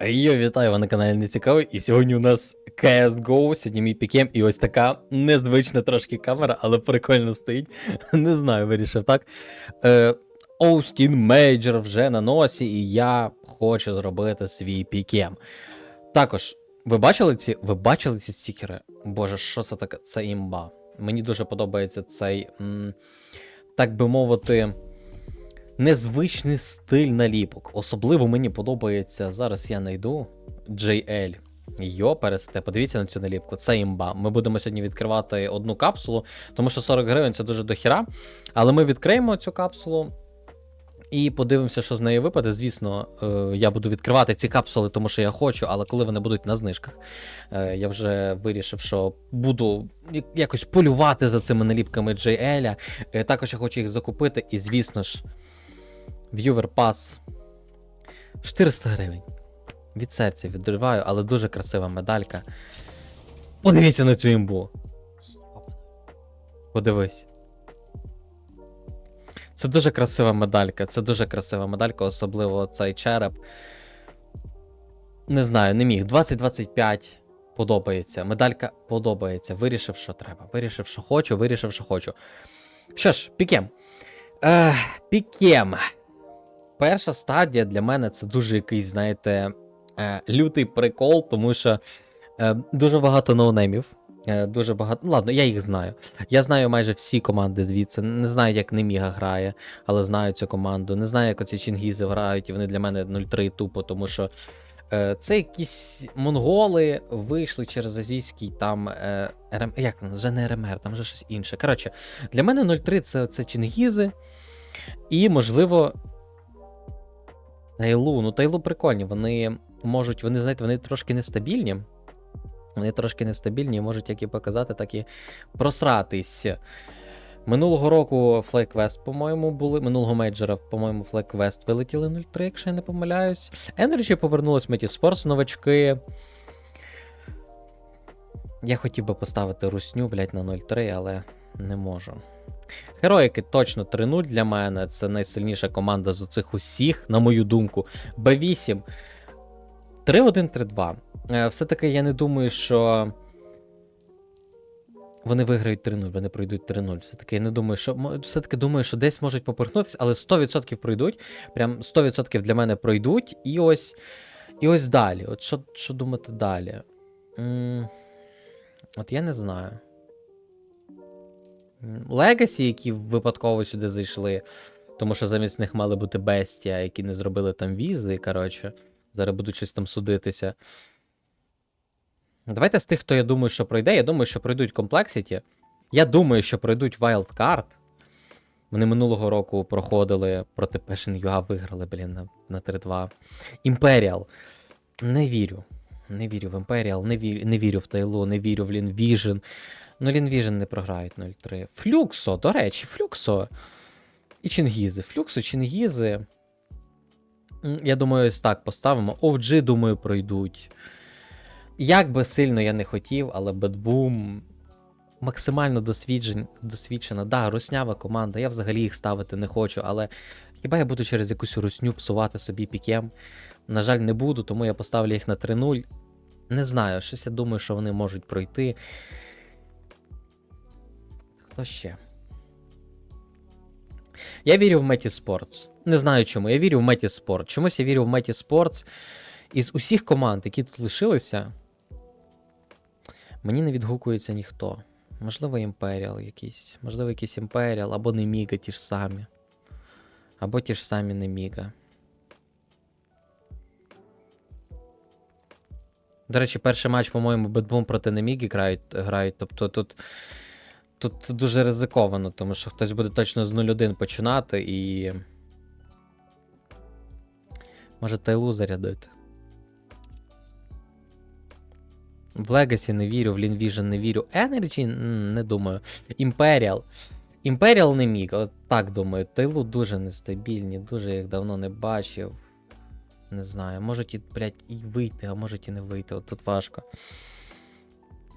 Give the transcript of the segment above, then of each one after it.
Йо, вітаю, ви на каналі Нецікавий, і сьогодні у нас CSGO, сьогодні мій пікем, і ось така незвична трошки камера, але прикольно стоїть. Не знаю, вирішив так. Е, Оустін Мейджор вже на носі, і я хочу зробити свій пікем. Також, ви бачили ці, ви бачили ці стікери? Боже, що це таке? Це імба. Мені дуже подобається цей, так би мовити незвичний стиль наліпок. Особливо мені подобається. Зараз я знайду JL. Йо, пересете, подивіться на цю наліпку. Це імба. Ми будемо сьогодні відкривати одну капсулу, тому що 40 гривень це дуже дохіра. Але ми відкриємо цю капсулу. І подивимося, що з неї випаде. Звісно, е, я буду відкривати ці капсули, тому що я хочу, але коли вони будуть на знижках, е, я вже вирішив, що буду якось полювати за цими наліпками JL. Е, Також я хочу їх закупити, і звісно ж, Viewer Pass 400 гривень. Від серця відриваю, але дуже красива медалька. Подивіться на цю імбу. Подивись. Це дуже красива медалька. Це дуже красива медалька, особливо цей череп. Не знаю, не міг. 2025 подобається. Медалька подобається. Вирішив, що треба. Вирішив, що хочу, вирішив, що хочу. Що ж, пікем. Ех, пікем. Перша стадія для мене це дуже якийсь, знаєте, е, лютий прикол, тому що е, дуже багато ноунеймів. Е, дуже багато. Ну, ладно, я їх знаю. Я знаю майже всі команди звідси. Не знаю, як Неміга грає, але знаю цю команду. Не знаю, як оці Чингізи грають, і вони для мене 0-3 тупо, тому що це якісь монголи вийшли через азійський там. Е, РМ... Як? Вже не РМР, там вже щось інше. Коротше, для мене 0-3 це, це Чингізи. І, можливо, Тайлу, ну Тайлу прикольні. Вони можуть, вони, знаєте, вони трошки нестабільні. Вони трошки нестабільні і можуть як і показати, так і просратись. Минулого року FlyQuest, по-моєму, були. Минулого мейджора, по-моєму, FlyQuest вилетіли 0-3, якщо я не помиляюсь. Energy повернулось Metis Force новачки. Я хотів би поставити русню, блядь, на 0-3, але не можу. Героїки точно 3-0 для мене. Це найсильніша команда з оцих усіх, на мою думку. Б8 3-1-3-2. Е, Все-таки я не думаю, що. Вони виграють 3-0, вони пройдуть 3-0. Все-таки я не думаю, що. Все-таки думаю, що десь можуть поперхнутися, але 100% пройдуть. Прям 100% для мене пройдуть. І ось. І ось далі. От що, що думати далі? м от я не знаю. Легасі, які випадково сюди зайшли, тому що замість них мали бути бестія, які не зробили там візи, коротше. Зараз будуть щось там судитися. Давайте з тих, хто я думаю, що пройде. Я думаю, що пройдуть Complexity. Я думаю, що пройдуть Wildcard. Вони минулого року проходили проти Passion UA, виграли, блін, на, на 3-2. Imperial. Не вірю. Не вірю в Imperial, не вірю, не вірю в Тайлу, не вірю в Лінвіжн. Ну, Лінвіжн не програють 0-3. Флюксо, до речі, Флюксо. І Чингізи. Флюксо, Чингізи. Я думаю, ось так поставимо. OG, думаю, пройдуть. Як би сильно я не хотів, але Бетбум максимально досвідчен, досвідчена. Да, руснява команда. Я взагалі їх ставити не хочу, але хіба я буду через якусь русню псувати собі пікем? На жаль, не буду, тому я поставлю їх на 3-0. Не знаю, щось я думаю, що вони можуть пройти. Хто ще? Я вірю в Меті Спортс. Не знаю чому. Я вірю в Меті Спорт. Чомусь я вірю в Меті Спортс. Із усіх команд, які тут лишилися, мені не відгукується ніхто. Можливо, Імперіал якийсь. Можливо, якийсь Імперіал, або Неміга ті ж самі. Або ті ж самі Неміга. До речі, перший матч, по-моєму, Бетбум проти Неміги грають, грають. Тобто тут, тут дуже ризиковано, тому що хтось буде точно з 0-1 починати і. Може Тайлу зарядити. В Legacy не вірю, в Linvision не вірю. Energy не думаю. Imperial. Imperial не міг, от так думаю. Тайлу дуже нестабільні, дуже їх давно не бачив. Не знаю, можуть і, блядь, і вийти, а можуть і не вийти. От тут важко.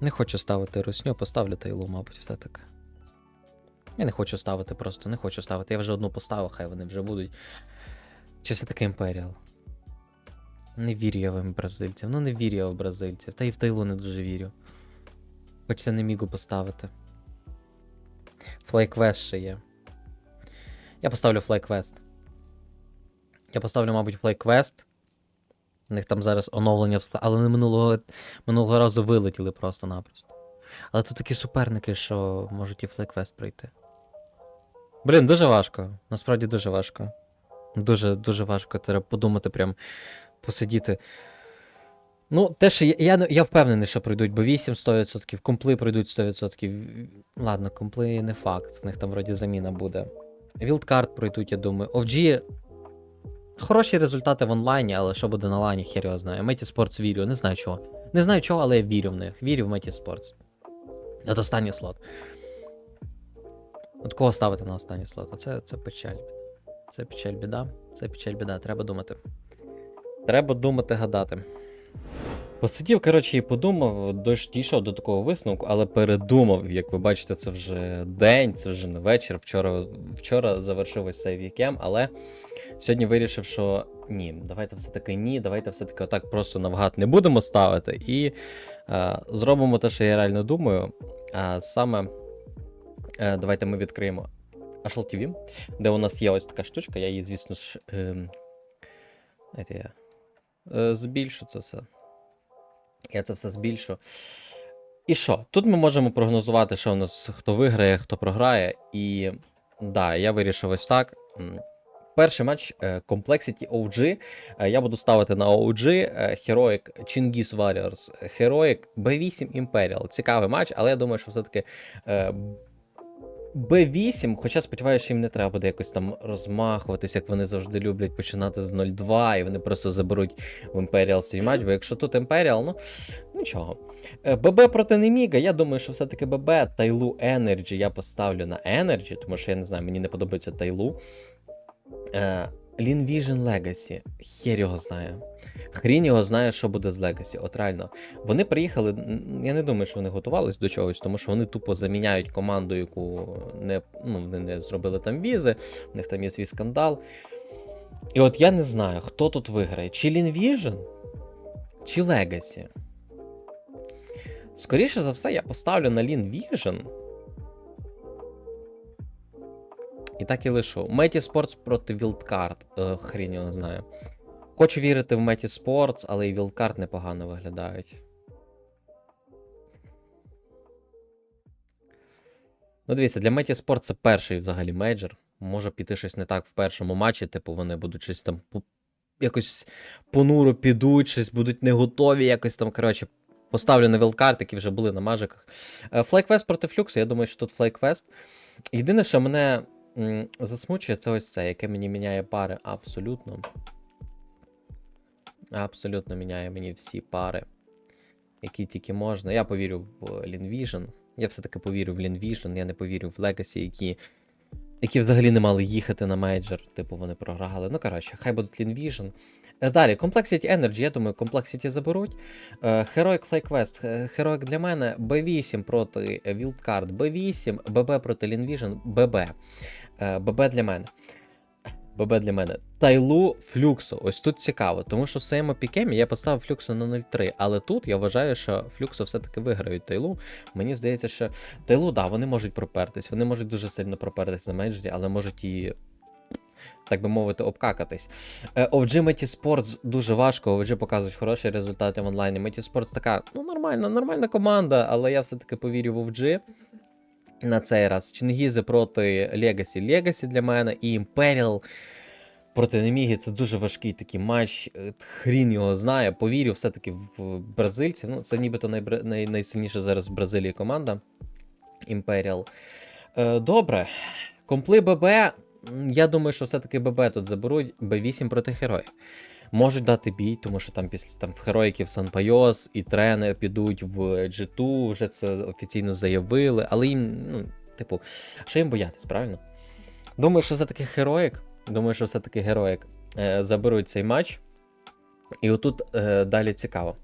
Не хочу ставити русню, поставлю Тайлу, мабуть, все таки. Я не хочу ставити просто, не хочу ставити. Я вже одну поставив, хай вони вже будуть. Чи все таки Imperial? Не вірю я в бразильців. Ну не вірю я в бразильців. Та і в Тайлу не дуже вірю. Хочеться не мігу поставити. Флейквест ще є. Я поставлю флейквест. Я поставлю, мабуть, флейквест. У них там зараз оновлення вста, але вони минулого, минулого разу вилетіли просто-напросто. Але тут такі суперники, що можуть і флейквест пройти. Блін, дуже важко. Насправді дуже важко. Дуже, дуже важко. Треба подумати, прям посидіти. Ну, те, що я, я, я впевнений, що пройдуть, бо 8 100%, компли пройдуть 100%. Ладно, компли не факт, в них там вроді заміна буде. Вілдкарт пройдуть, я думаю. OG хороші результати в онлайні, але що буде на лайні, хер його знає. Меті Sports вірю, не знаю чого. Не знаю чого, але я вірю в них. Вірю в Меті Sports. От останній слот. От кого ставити на останній слот? Оце це печаль. Це печаль біда. Це печаль біда. Треба думати. Треба думати, гадати. Посидів, коротше, і подумав, дійшов до такого висновку, але передумав. Як ви бачите, це вже день, це вже не вечір. Вчора, вчора завершив ось цей вікем, але сьогодні вирішив, що ні, давайте все-таки ні, давайте все-таки отак просто навгад не будемо ставити. І е, зробимо те, що я реально думаю. А саме е, давайте ми відкриємо Ashel TV, де у нас є ось така штучка, я її, звісно ж. Е, знаєте, я е, збільшу це все. Я це все збільшу. І що? Тут ми можемо прогнозувати, що у нас хто виграє, хто програє. І да, я вирішив ось так. Перший матч е, Complexity OG. Е, Я буду ставити на OG е, Heroic Chinggis Warriors, Heroic B8 Imperial. Цікавий матч, але я думаю, що все-таки е, B8, хоча сподіваюся, що їм не треба буде якось там розмахуватись, як вони завжди люблять починати з 0-2, і вони просто заберуть в Imperial свій матч. Бо якщо тут Imperial, ну нічого. ББ проти Неміга, я думаю, що все-таки ББ Тайлу Energy я поставлю на Energy, тому що я не знаю, мені не подобається Тайлу. Е, Lean Vision Legacy. Хер його знає. Хрін його знає, що буде з Legacy. От реально. Вони приїхали. Я не думаю, що вони готувались до чогось, тому що вони тупо заміняють команду, яку не, ну, вони не зробили там візи, у них там є свій скандал. І от я не знаю, хто тут виграє: чи Vision, чи Legacy. Скоріше за все, я поставлю на Lean І так і лишу. Меті Sports проти Wildcard. Е, хрінь його знаю. Хочу вірити в Меті Sports, але і Wildcard непогано виглядають. Ну, дивіться, для Меті Sports це перший взагалі мейджор. Може піти щось не так в першому матчі, типу вони будуть щось там якось понуро підуть, щось будуть не готові, якось там, коротше, поставлю на Wildcard, які вже були на мажиках. Флейквест проти Флюксу, я думаю, що тут Флейквест. Єдине, що мене засмучує, це ось це, яке мені міняє пари абсолютно. Абсолютно міняє мені всі пари, які тільки можна. Я повірю в Лінвіжн. Я все-таки повірю в Лінвіжн, я не повірю в Legacy, які, які взагалі не мали їхати на мейджор, типу вони програли. Ну, коротше, хай будуть Лінвіжн. Далі, Complexity Energy, я думаю, Complexity заберуть. Е, Heroic Fly Quest. Е, Heroic для мене B8 проти Wildcard, B8, BB проти Linvision, BB. Е, ББ для мене. ББ для мене. Тайлу Флюксу. Ось тут цікаво, тому що в своєму пікемі я поставив Флюксу на 0-3, але тут я вважаю, що Флюксу все-таки виграють Тайлу. Мені здається, що Тайлу, да, вони можуть пропертись, вони можуть дуже сильно пропертись на менеджері, але можуть і. Так би мовити, обкакатись. Е, OG Меті Sports дуже важко, OG показують хороші результати в онлайні. Меті Sports така, ну нормальна, нормальна команда, але я все-таки повірю в OG на цей раз. Чингізи проти Legacy. Legacy для мене і Imperial проти Неміги. Це дуже важкий такий матч. Е, Хрін його знає. Повірю все-таки в бразильців. Ну, це нібито найбра- най, найсильніша зараз в Бразилії команда. Imperial. Е, добре. Компли ББ. Я думаю, що все-таки ББ тут заберуть Б8 проти героїв. Можуть дати бій, тому що там після там в героїків Санпайос і тренер підуть в G2, вже це офіційно заявили, але їм, ну, типу, що їм боятись, правильно? Думаю, що все-таки героїк. Думаю, що все-таки героїк е, заберуть цей матч. І отут е, далі цікаво.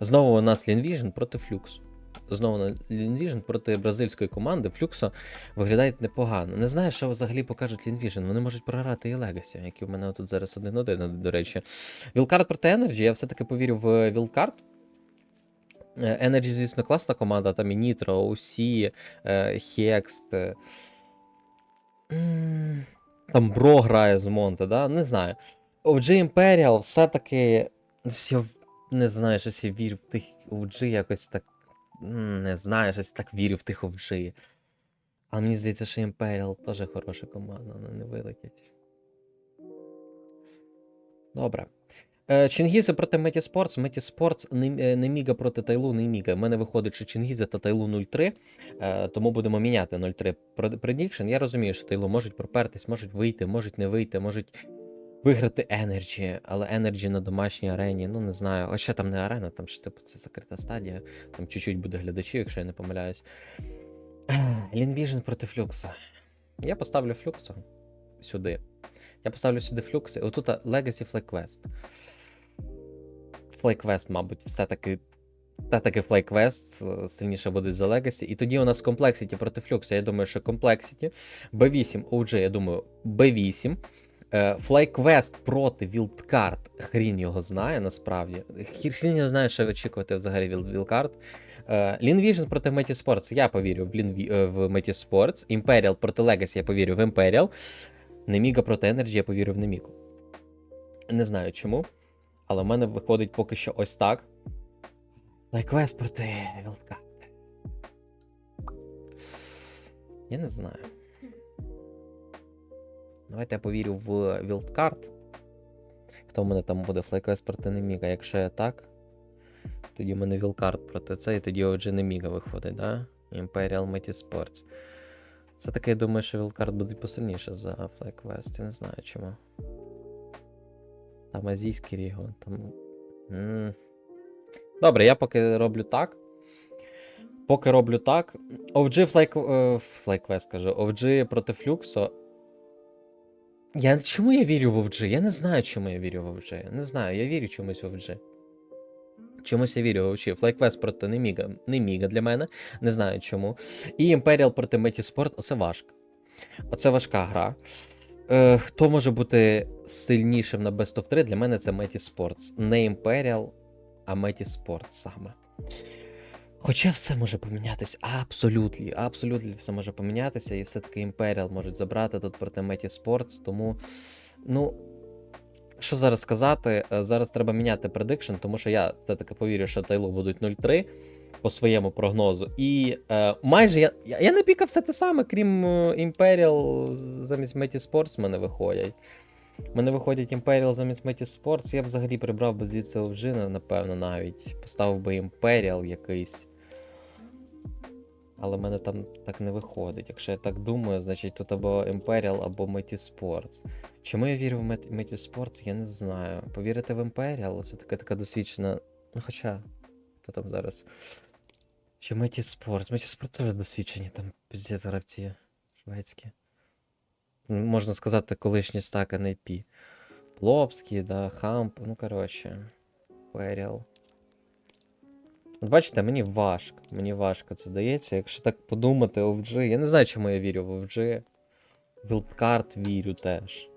Знову у нас Лінвіжн проти Флюкс. Знову на Лінвіжн проти бразильської команди Флюксо виглядають непогано. Не знаю, що взагалі покажуть Лінвіжн. Вони можуть програти і Легасі, які в мене тут зараз один-один, до речі. Вілкард проти Енерджі, я все-таки повірю в Вілкард. Енерджі, звісно, класна команда, там і Нітро, Усі, Хекст. е, Там Бро грає з Монте, да? Не знаю. OG Imperial все-таки. Я не знаю, щось я вірю в тих OG якось так. Не знаю, щось так вірю в тих OG. А мені здається, що Imperial теж хороша команда, вони не вилетять. Добре. Е, Чингізи проти Меті Спортс. Меті Спортс не, е, Міга проти Тайлу, не Міга. У мене виходить, що Чингізи та Тайлу 0-3, е, тому будемо міняти 0-3 Prediction. Я розумію, що Тайлу можуть пропертись, можуть вийти, можуть не вийти, можуть виграти Energy, але Energy на домашній арені, ну не знаю. Хоча там не арена, там ж типу це закрита стадія, там чуть-чуть буде глядачів, якщо я не помиляюсь. Лінвіжн проти Флюксу. Я поставлю Флюксу сюди. Я поставлю сюди Флюкси. Отут Legacy Flag Quest. FlyQuest, мабуть, все-таки. Все-таки FlyQuest е, сильніше буде за Legacy. І тоді у нас Complexity проти Flux. Я думаю, що Complexity. B8 OG, я думаю, B8. Е, FlyQuest проти Wildcard. Хрін його знає, насправді. Хрін його знає, що очікувати взагалі від Wildcard. Е, Linvision проти Metis Sports. Я повірю в, Linvi- е, в Metis Sports. Imperial проти Legacy, я повірю в Imperial. Неміга проти Energy, я повірю в Немігу. Не знаю чому. Але в мене виходить поки що ось так. Лайквест проти Wildcard. Я не знаю. Давайте я повірю в Wildcard. Хто в мене там буде флайквест проти Неміга? Якщо я так, тоді в мене Wildcard проти це, і тоді отже Неміга виходить, да? Imperial Mighty Sports. Це таке, я думаю, що Wildcard буде посильніше за FlyQuest. Я не знаю чому. Там азійський регіон, там. м. Добре, я поки роблю так. Поки роблю так. OG Fly, е, FlyQuest кажу. OG проти Флюксо. Я, чому я вірю в OG? Я не знаю, чому я вірю в OG. Не знаю, я вірю чомусь в OG. Чомусь я вірю в OG. FlyQuest проти Неміга. Неміга для мене. Не знаю чому. І Imperial проти Метіспорт. Оце важко. Оце важка гра. Е, хто може бути сильнішим на Best of 3? Для мене це Меті Sports. Не Imperial, а Меті Sports саме. Хоча все може помінятися. Абсолютно, абсолютно все може помінятися, і все-таки Imperial можуть забрати тут проти Меті Sports, тому. Ну. Що зараз сказати? Е, Зараз треба міняти предикшн, тому що я все-таки повірю, що Тайлу будуть 0-3 по своєму прогнозу. І е, майже я, я, не пікав все те саме, крім Imperial замість Меті Sports мене виходять. Мене виходять Imperial замість Меті Sports. Я взагалі прибрав би звідси Овжина, напевно, навіть. Поставив би Imperial якийсь. Але в мене там так не виходить. Якщо я так думаю, значить тут або Imperial, або Меті Sports. Чому я вірю в Меті Sports, я не знаю. Повірити в Imperial, це така така досвідчена. Ну хоча, хто там зараз? Чи Меті Спортс? Меті Спорт теж досвідчені, там піздець гравці шведські. Можна сказати, колишні стак NAP. Плопський, да, Хамп, ну коротше. Періал. От бачите, мені важко. Мені важко це дається. Якщо так подумати, OVG. Я не знаю, чому я вірю в OVG. Wildcard вірю теж.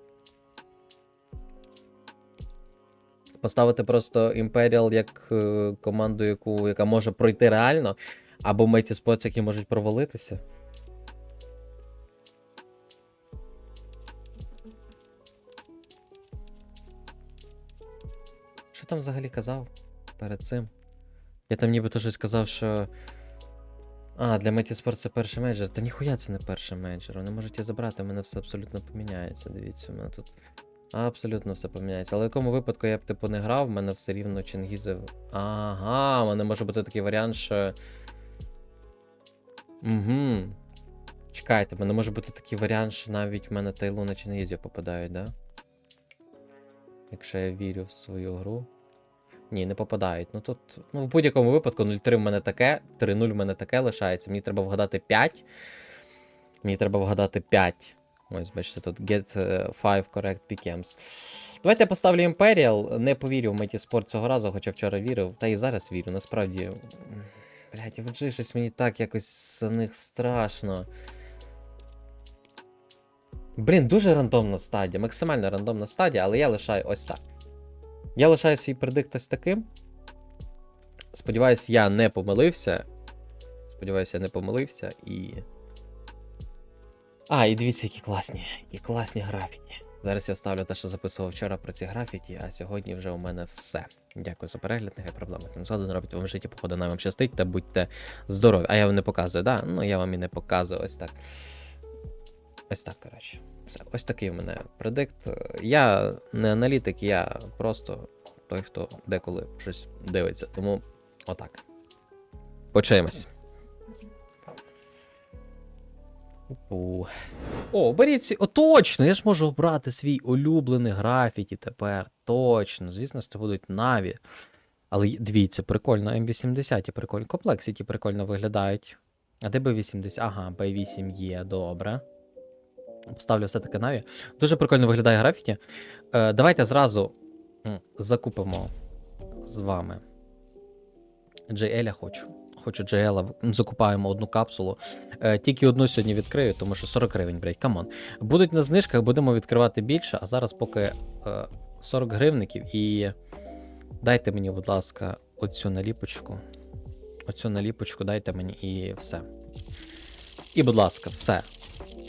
Поставити просто Imperial як е, команду, яку, яка може пройти реально, або Mighty Spots, які можуть провалитися. Що там взагалі казав перед цим? Я там нібито щось сказав, що. А, для Sport це перший менеджер. Та ніхуя це не перший менеджер. Вони можуть її забрати, у мене все абсолютно поміняється. Дивіться, у мене тут абсолютно все поміняється. Але в якому випадку я б типу не грав, в мене все рівно Чингізи. Ага, у мене може бути такий варіант, що. Угу. Чекайте, в мене може бути такий варіант, що навіть в мене Тайлу на Чингізі попадають, да? Якщо я вірю в свою гру. Ні, не попадають. Ну тут, ну в будь-якому випадку 0-3 в мене таке, 3-0 в мене таке лишається. Мені треба вгадати 5. Мені треба вгадати 5. Ось, бачите, тут get 5 correct pickems. Давайте я поставлю Imperial. Не повірю в Меті Спорт цього разу, хоча вчора вірив. Та і зараз вірю. Насправді. Блять, FG щось мені так якось за них страшно. Блін, дуже рандомна стадія, максимально рандомна стадія, але я лишаю ось так. Я лишаю свій предикт ось таким. Сподіваюсь, я не помилився. Сподіваюся, я не помилився і. А, і дивіться, які класні, які класні графіті. Зараз я вставлю те, що записував вчора про ці графіті, а сьогодні вже у мене все. Дякую за перегляд, нехай проблеми не згоден робить вам житті, походу, нам щастить та будьте здорові. А я вам не показую, да? Ну я вам і не показую ось так. Ось так, коротше. Все. Ось такий в мене предикт. Я не аналітик, я просто той, хто деколи щось дивиться. Тому отак. Почаємось. О, беріть ці. О, точно! Я ж можу обрати свій улюблений графіті тепер. Точно. Звісно, це будуть Наві. Але дивіться, прикольно, М80 прикольно. Комплексіті прикольно виглядають. А де B80? Ага, B8 є, добре. Поставлю все-таки Наві. Дуже прикольно виглядає графіті. Е, давайте зразу закупимо з вами. JL хочу. Хочу JL, закупаємо одну капсулу. Е, тільки одну сьогодні відкрию, тому що 40 гривень, блядь, камон. Будуть на знижках, будемо відкривати більше, а зараз поки е, 40 гривників і дайте мені, будь ласка, оцю наліпочку. Оцю наліпочку дайте мені і все. І, будь ласка, все.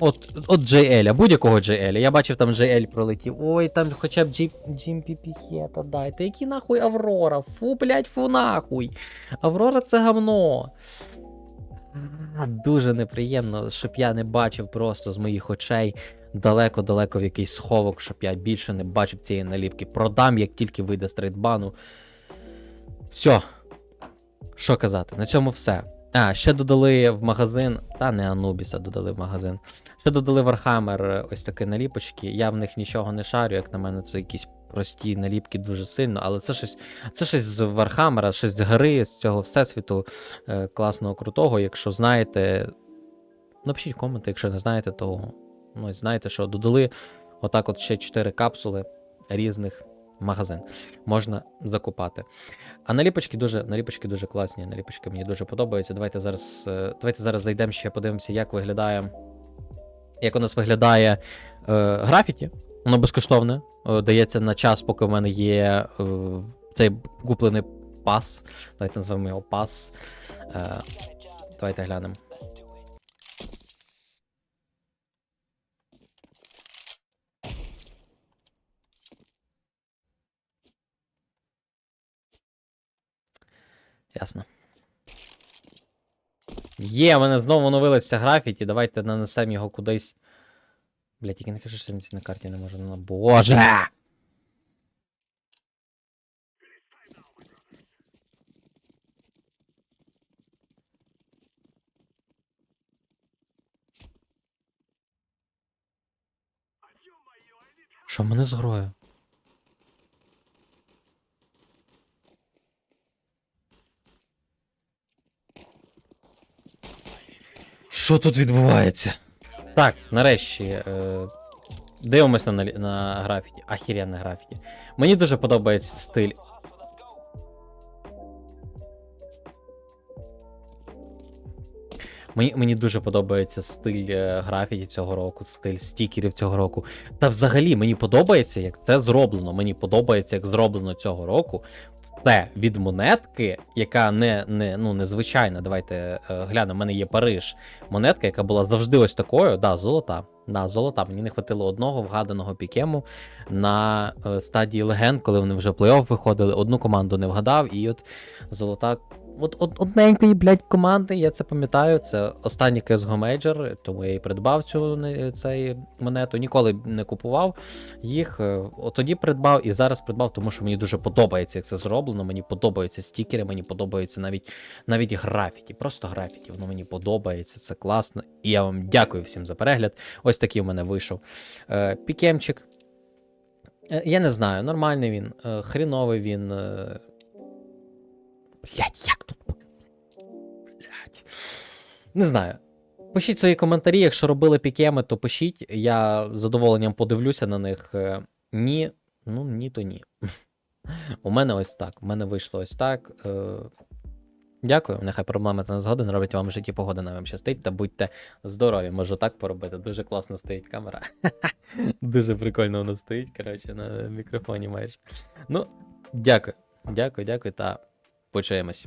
От, от JL, будь-якого JL. Я бачив, там JL пролетів. Ой, там хоча б GMPP хета дайте. Які нахуй Аврора? Фу, блядь, фу нахуй. Аврора це гамно. Дуже неприємно, щоб я не бачив просто з моїх очей далеко-далеко в якийсь сховок, щоб я більше не бачив цієї наліпки. Продам, як тільки вийде з трейдбану. Все. Що казати? На цьому все. А, ще додали в магазин. Та не Анубіса додали в магазин. Ще додали е, ось такі наліпочки. Я в них нічого не шарю, як на мене, це якісь прості наліпки дуже сильно, але це щось, це щось з Warhammer, щось з гри, з цього всесвіту е, класного, крутого. Якщо знаєте, напишіть коменти, якщо не знаєте, то ну, знаєте, що додали отак от ще 4 капсули різних магазин. Можна закупати. А наліпочки дуже, наліпочки дуже класні. Наліпочки мені дуже подобаються. Давайте зараз, е, давайте зараз зайдемо ще подивимося, як виглядає. Як у нас виглядає е, графіті. Воно безкоштовне. Е, дається на час, поки в мене є е, цей куплений пас. Давайте назвемо його пас. Е, давайте глянемо. Ясно. Є, в мене знову оновилися графіті. Давайте нанесемо його кудись. Бля, тільки не кажи, що на карті не може. Ну, боже! Що мене з грою? Що тут відбувається? Так, нарешті. Е, дивимося на, на графіті. Ахіренне графіті. Мені дуже подобається стиль. Мені, мені дуже подобається стиль е, графіті цього року, стиль стікерів цього року. Та взагалі мені подобається, як це зроблено. Мені подобається, як зроблено цього року. Це від монетки, яка не, не, ну, незвичайна. Давайте е, глянемо. У мене є Париж. Монетка, яка була завжди ось такою. Да, золота. Да, золота. Мені не хватило одного вгаданого пікему на е, стадії легенд, коли вони вже плей-офф виходили. Одну команду не вгадав, і от золота. От, от одненької, блядь, команди, я це пам'ятаю. Це останній CSGO Major, тому я і придбав цю цей монету. Ніколи не купував їх. е, От тоді придбав і зараз придбав, тому що мені дуже подобається, як це зроблено. Мені подобаються стікери, мені подобаються навіть навіть графіті. Просто графіті. Воно мені подобається, це класно. І я вам дякую всім за перегляд. Ось такий у мене вийшов. Е, пікемчик. Е, я не знаю, нормальний він, хріновий він. Блять, як тут показати? Блять. Не знаю. Пишіть свої коментарі, якщо робили пікеми, то пишіть. Я з задоволенням подивлюся на них. Е, Ні, ну ні, то ні. У мене ось так. У мене вийшло ось так. Е, Дякую, нехай проблеми та незгоди не роблять вам в житті погоди нам щастить та будьте здорові. Можу так поробити. Дуже класно стоїть камера. Дуже прикольно вона стоїть, коротше, на мікрофоні майже. Ну, дякую. Дякую, дякую та почуємось.